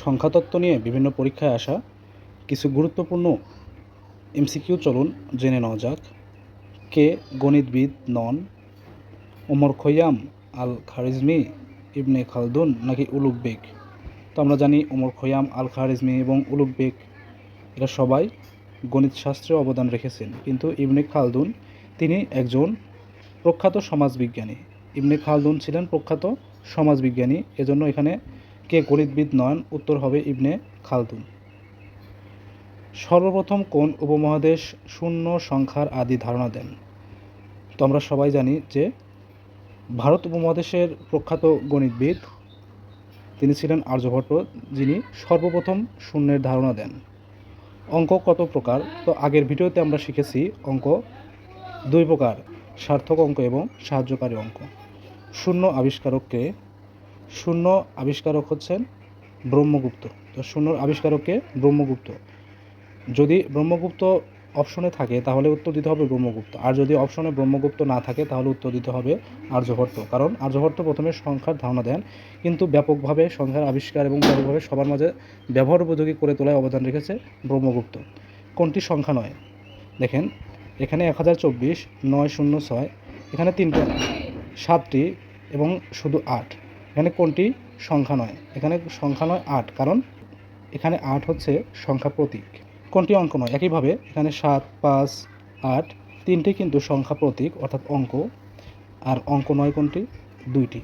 সংখ্যাতত্ত্ব নিয়ে বিভিন্ন পরীক্ষায় আসা কিছু গুরুত্বপূর্ণ এমসিকিউ চলুন জেনে নেওয়া যাক। কে গণিতবিদ নন? ওমর খৈয়াম আল খারিজমি ইবনে খালদুন নাকি উলুগ বেগ? তো আমরা জানি ওমর খৈয়াম আল খারিজমি এবং উলুগ বেগ, এরা সবাই গণিত শাস্ত্রে অবদান রেখেছেন। কিন্তু ইবনে খালদুন, তিনি একজন প্রখ্যাত সমাজবিজ্ঞানী। ইবনে খালদুন ছিলেন প্রখ্যাত সমাজবিজ্ঞানী, এজন্য এখানে কে গণিতবিদ নন, উত্তর হবে ইবনে খালদুন সর্বপ্রথম কোন উপমহাদেশ শূন্য সংখ্যার আদি ধারণা দেন? তো আমরা সবাই জানি যে ভারত উপমহাদেশের প্রখ্যাত গণিতবিদ, তিনি ছিলেন আর্যভট্ট, যিনি সর্বপ্রথম শূন্যের ধারণা দেন। অঙ্ক কত প্রকার? তো আগের ভিডিওতে আমরা শিখেছি অঙ্ক দুই প্রকার, সার্থক অঙ্ক এবং সাহায্যকারী অঙ্ক। শূন্য আবিষ্কারককে শূন্য আবিষ্কারক হচ্ছেন ব্রহ্মগুপ্ত। তো শূন্যর আবিষ্কারককে ব্রহ্মগুপ্ত। যদি ব্রহ্মগুপ্ত অপশনে থাকে, তাহলে উত্তর দিতে হবে ব্রহ্মগুপ্ত। আর যদি অপশনে ব্রহ্মগুপ্ত না থাকে, তাহলে উত্তর দিতে হবে আর্যভট্ট। কারণ আর্যভট্ট প্রথমে সংখ্যার ধারণা দেন, কিন্তু ব্যাপকভাবে সংখ্যার আবিষ্কার এবং ব্যাপকভাবে সবার মাঝে ব্যবহার উপযোগী করে তোলায় অবদান রেখেছে ব্রহ্মগুপ্ত। কোনটি সংখ্যা নয়? দেখেন, এখানে এক হাজার চব্বিশ, নয় শূন্য ছয়, এখানে তিনটে, সাতটি এবং শুধু আট। এখানে কোনটি? সংখ্যা নয়। এখানে সংখ্যা নয়, আট। কারণ এখানে আট হচ্ছে সংখ্যা প্রতীক। কোনটি অঙ্ক নয়? একইভাবে এখানে সাত, পাঁচ, আট তিনটি কিন্তু সংখ্যা প্রতীক, অর্থাৎ অঙ্ক। আর অঙ্ক নয় কোনটি? দুইটি।